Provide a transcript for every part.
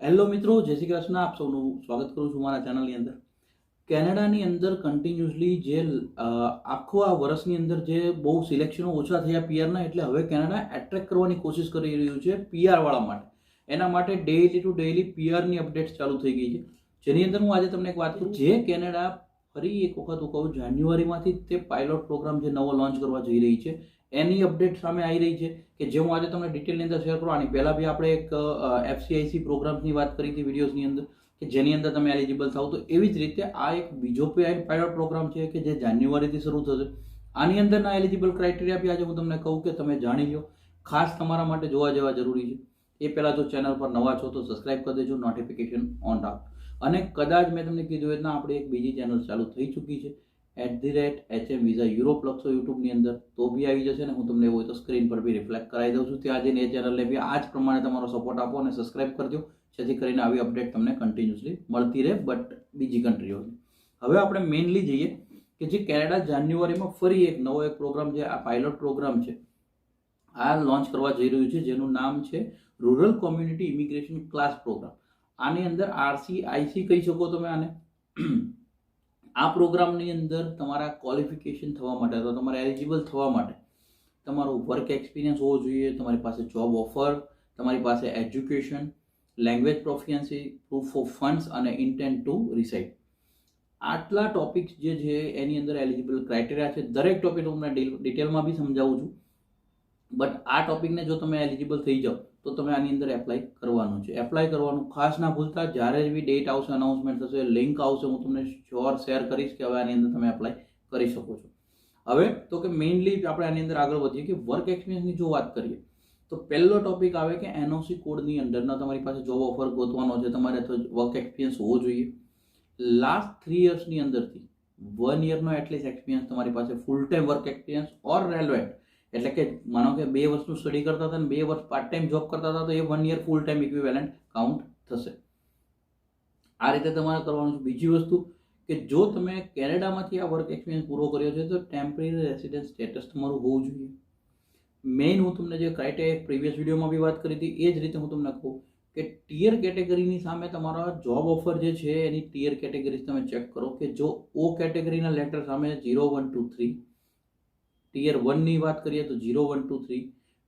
Hello મિત્રો, જય શ્રી કૃષ્ણ. આપ સૌનું સ્વાગત કરું છું મારા ચેનલની અંદર. કેનેડાની અંદર કન્ટિન્યુઅસલી જે આખો આ વર્ષની અંદર જે બહુ સિલેક્શનો ઓછા થયા પીઆરના એટલે હવે કેનેડા એટ્રેક્ટ કરવાની કોશિશ કરી રહ્યું છે પીઆરવાળા માટે. એના માટે ડેઇલી ટુ ડેઇલી પીઆરની અપડેટ્સ ચાલુ થઈ ગઈ છે. જેની અંદર હું આજે તમને એક વાત કરું, જે કેનેડા ફરી એક વખત હું કહું જાન્યુઆરીમાંથી તે પાયલોટ પ્રોગ્રામ જે નવો લોન્ચ કરવા જઈ રહી છે એની અપડેટ સામે આવી રહી છે કે જે હું આજે તમને ડિટેલની અંદર શેર કરું, આની પહેલાં બી આપણે એક એફસીઆઈસી પ્રોગ્રામ્સની વાત કરી હતી વિડીયોઝની અંદર, કે જેની અંદર તમે એલિજિબલ થાવ તો એવી જ રીતે આ એક બીજો પાયલોટ પ્રોગ્રામ છે કે જે જાન્યુઆરીથી શરૂ થશે. આની અંદરના એલિજિબલ ક્રાઇટેરિયા બી આજે હું તમને કહું કે તમે જાણી લો. ખાસ તમારા માટે જોવા જેવા જરૂરી છે. એ પહેલાં જો ચેનલ પર નવા છો તો સબસ્ક્રાઇબ કરી દેજો નોટિફિકેશન ઓન રાખ અને કદાચ મેં તમને કીધું એટલા આપણે એક બીજી ચેનલ ચાલુ થઈ ચૂકી છે. At the rate H M visa Europe લખશો યુટ્યુબની અંદર, તો બી આવી જશે ને. હું તમને એવું તો સ્ક્રીન પર બી રિફ્લેક્ટ કરાવી દઉં છું. ત્યાં જઈને એ ચેનલને બી આ જ પ્રમાણે તમારો સપોર્ટ આપો અને સબસ્ક્રાઇબ કરજો. જેથી કરીને આવી અપડેટ તમને કન્ટિન્યુઅસલી મળતી રહે બટ બીજી કન્ટ્રીઓની હવે આપણે મેઇનલી જઈએ કે જે કેનેડા જાન્યુઆરીમાં ફરી એક નવો એક પ્રોગ્રામ છે, આ પાયલોટ પ્રોગ્રામ છે. આ લોન્ચ કરવા જઈ રહ્યું છે, જેનું નામ છે rural community immigration class program આની અંદર આરસી આઈસી કહી શકો તમે આને. આ પ્રોગ્રામની અંદર તમારા ક્વોલિફિકેશન થવા માટે અથવા તમારે એલિજિબલ થવા માટે તમારો વર્ક એક્સપિરિયન્સ હોવો જોઈએ, તમારી પાસે જોબ ઓફર તમારી પાસે education language proficiency proof of funds અને ઇન્ટેન્ટ ટુ રિસાઇડ આટલા ટોપિક્સ જે છે એની અંદર એલિજિબલ ક્રાઇટેરિયા છે. દરેક ટોપિક હું તમને ડિટેલમાં બી સમજાવું છું. બટ આ ટોપિકને જો તમે એલિજિબલ થઈ જાઓ તો તમે આની અંદર એપ્લાય કરવાનું છે. એપ્લાય કરવાનું ખાસ ના ભૂલતા, જ્યારે બી ડેટ આવશે અનાઉન્સમેન્ટ થશે લિંક આવશે, હું તમને શ્યોર શેર કરીશ કે હવે આની અંદર તમે એપ્લાય કરી શકો છો. હવે, તો કે મેઇનલી આપણે આની અંદર આગળ વધીએ કે વર્ક એક્સપિરિયન્સની જો વાત કરીએ, તો પહેલો ટોપિક આવે કે એનઓસી કોડની અંડરના તમારી પાસે જોબ ઓફર ગોતવાનો છે, તમારે તો વર્ક એક્સપિરિયન્સ હોવો જોઈએ. લાસ્ટ થ્રી યર્સની અંદરથી વન યરનો એટલીસ્ટ એક્સપિરિયન્સ તમારી પાસે full time work experience or relevant એટલે કે માનો કે બે વર્ષનું સ્ટડી કરતા હતા અને બે વર્ષ પાર્ટ ટાઈમ જોબ કરતા હતા, તો એ one year full time equivalent count થશે. આ રીતે તમારે કરવાનું છે. બીજી વસ્તુ કે જો તમે કેનેડામાંથી આ વર્ક એક્સપિરિયન્સ પૂરો કર્યો છે, તો ટેમ્પરરી રેસિડેન્સ સ્ટેટસ તમારું હોવું જોઈએ. મેઇન હું તમને જે ક્રાઇટેરિયા પ્રીવિયસ વિડીયોમાં બી વાત કરી હતી, એ જ રીતે હું તમને કહું કે ટીયર કેટેગરીની સામે તમારો જોબ ઓફર જે છે, એની ટીયર કેટેગરી તમે ચેક કરો કે જો ઓ કેટેગરીના લેટર સામે zero one two three tier વનની વાત કરીએ તો ઝીરો વન ટુ થ્રી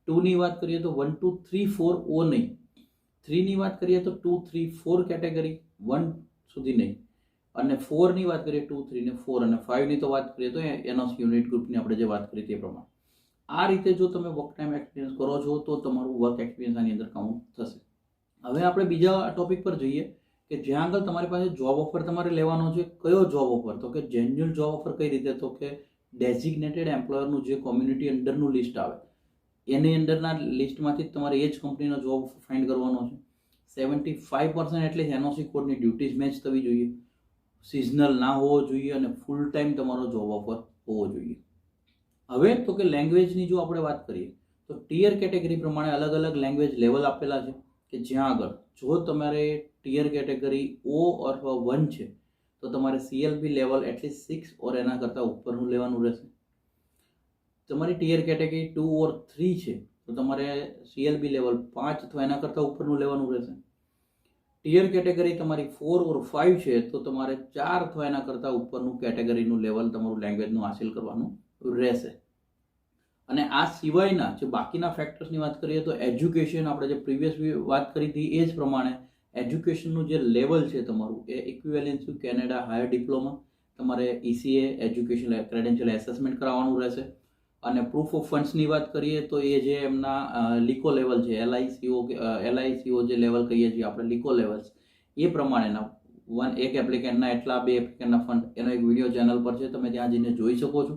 ટુની વાત કરીએ તો one two three four O નહીં. થ્રીની વાત કરીએ તો two three four category one સુધી નહીં. અને ફોરની વાત કરીએ ટુ થ્રી ને ફોર અને ફાઇવની તો વાત કરીએ તો એનો યુનિટ ગ્રુપની આપણે જે વાત કરી તે પ્રમાણે. આ રીતે જો તમે વર્ક ટાઈમ એક્સપિરિયન્સ કરો છો તો તમારું વર્ક એક્સપિરિયન્સ આની અંદર કાઉન્ટ થશે. હવે આપણે બીજા ટોપિક પર જઈએ કે જ્યાં આગળ તમારી પાસે જોબ ઓફર તમારે લેવાનો છે. કયો જોબ ઓફર તો કે જેન્યુઅલ જોબ ઓફર કઈ રીતે? તો કે ડેઝિગ્નેટેડ એમ્પ્લોયરનું જે કોમ્યુનિટી અંડરનું લિસ્ટ આવે, એની અંદરના લિસ્ટમાંથી જ તમારે એ જ કંપનીનો જોબ ફાઇન્ડ કરવાનો છે. સેવન્ટી ફાઇવ પર્સન્ટ એટલે એનઓસી કોડની ડ્યુટીઝ મેચ થવી જોઈએ. સિઝનલ ના હોવો જોઈએ અને ફૂલ ટાઈમ તમારો જોબ ઓફર હોવો જોઈએ. હવે તો કે લેંગ્વેજની જો આપણે વાત કરીએ, તો ટીયર કેટેગરી પ્રમાણે અલગ અલગ લેંગ્વેજ લેવલ આપેલા છે કે જ્યાં આગળ જો તમારે ટીયર કેટેગરી ઓ અથવા વન છે તો તમારે CLB level at least six or એના કરતાં ઉપરનું લેવાનું રહેશે. તમારી tier category two or three છે, તો તમારે સીએલબી લેવલ પાંચ અથવા એના કરતાં ઉપરનું લેવાનું રહેશે. ટીયર કેટેગરી તમારી ફોર ઓર ફાઇવ છે, તો તમારે ચાર અથવા એના કરતાં ઉપરનું કેટેગરીનું લેવલ તમારું લેંગ્વેજનું હાસિલ કરવાનું રહેશે. અને આ સિવાયના જે બાકીના ફેક્ટર્સની વાત કરીએ તો એજ્યુકેશન આપણે જે પ્રીવિયસ વાત કરી હતી એ જ પ્રમાણે એજ્યુકેશનનું જે લેવલ છે તમારું, એ equivalence to Canada higher diploma તમારે ઈસીએ એજ્યુકેશન ક્રેડેન્શિયલ એસેસમેન્ટ કરાવવાનું રહેશે. અને પ્રૂફ ઓફ ફંડ્સની વાત કરીએ તો એ જે એમના લીકો લેવલ છે એલઆઈસીઓ એલઆઈસીઓ જે લેવલ કહીએ છીએ આપણે લીકો લેવલ્સ એ પ્રમાણેના વન એક એપ્લિકેન્ટના એટલા, બે એપ્લિકેન્ટના ફંડ એનો એક વીડિયો ચેનલ પર છે, તમે ત્યાં જઈને જોઈ શકો છો.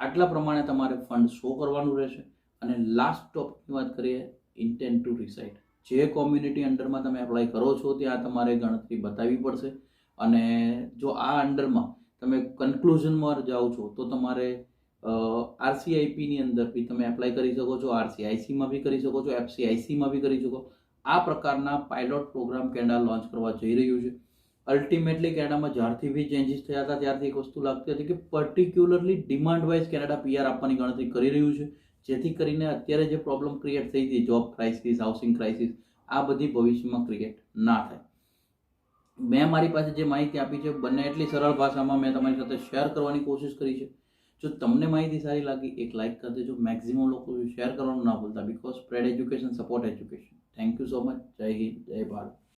આટલા પ્રમાણે તમારે ફંડ શો કરવાનું રહેશે. અને લાસ્ટ ટોપિકની વાત કરીએ ઇન્ટેન્ટ ટુ રિસાઇડ જે કોમ્યુનિટી અંડરમાં તમે એપ્લાય કરો છો ત્યાં તમારે ગણતરી બતાવવી પડશે. અને જો આ અંડરમાં તમે કન્ક્લુઝનમાં જાઓ છો, તો તમારે આરસીઆઈપીની અંદર બી તમે એપ્લાય કરી શકો છો આરસીઆઈસીમાં બી કરી શકો છો એફસીઆઈસીમાં બી કરી શકો. આ પ્રકારના પાયલોટ પ્રોગ્રામ કેનેડા લોન્ચ કરવા જઈ રહ્યું છે. અલ્ટિમેટલી કેનેડામાં જ્યારથી બી ચેન્જીસ થયા હતા, ત્યારથી એક વસ્તુ લાગતી હતી કે particularly demand wise Canada PR આપવાની ગણતરી કરી રહ્યું છે. જેથી કરીને અત્યારે જે પ્રોબ્લેમ ક્રિએટ થઈ હતી જોબ ક્રાઇસિસ હાઉસિંગ ક્રાઇસિસ આ બધી ભવિષ્યમાં ક્રિએટ ના થાય. મેં મારી પાસે જે માહિતી આપી છે, બંને એટલી સરળ ભાષામાં મેં તમારી સાથે શેર કરવાની કોશિશ કરી છે. જો તમને માહિતી સારી લાગી, એક લાઇક કરી દેજો. મેક્સિમમ લોકો શેર કરવાનું ના ભૂલતા because spread education support education thank you so much જય હિન્દ, જય ભારત.